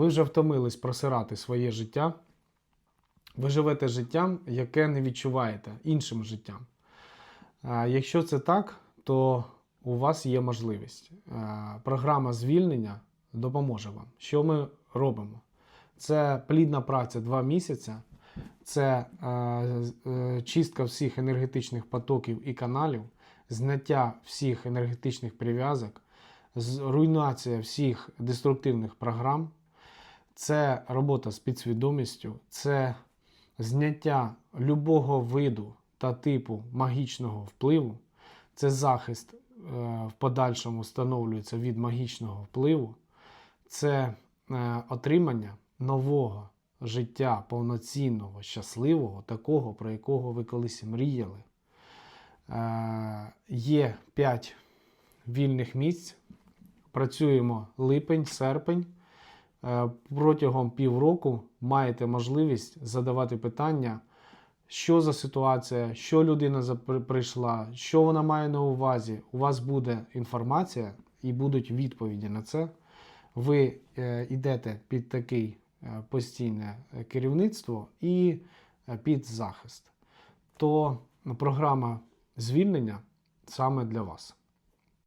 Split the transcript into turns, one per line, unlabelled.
Ви вже втомились просирати своє життя. Ви живете життям, яке не відчуваєте іншим життям. Якщо це так, то у вас є можливість. Е, Програма звільнення допоможе вам. Що ми робимо? Це плідна праця 2 місяці, це е, е, чистка всіх енергетичних потоків і каналів, зняття всіх енергетичних прив'язок, руйнація всіх деструктивних програм, це робота з підсвідомістю, це зняття любого виду та типу магічного впливу, це захист е, в подальшому встановлюється від магічного впливу, це е, отримання нового життя повноцінного, щасливого, такого, про якого ви колись мріяли. Е, Є 5 вільних місць. Працюємо липень, серпень. Е, Протягом півроку маєте можливість задавати питання, що за ситуація, що людина прийшла, що вона має на увазі. У вас буде інформація і будуть відповіді на це. Ви е, йдете під такий е, постійне керівництво і е, під захист. То програма звільнення саме для вас.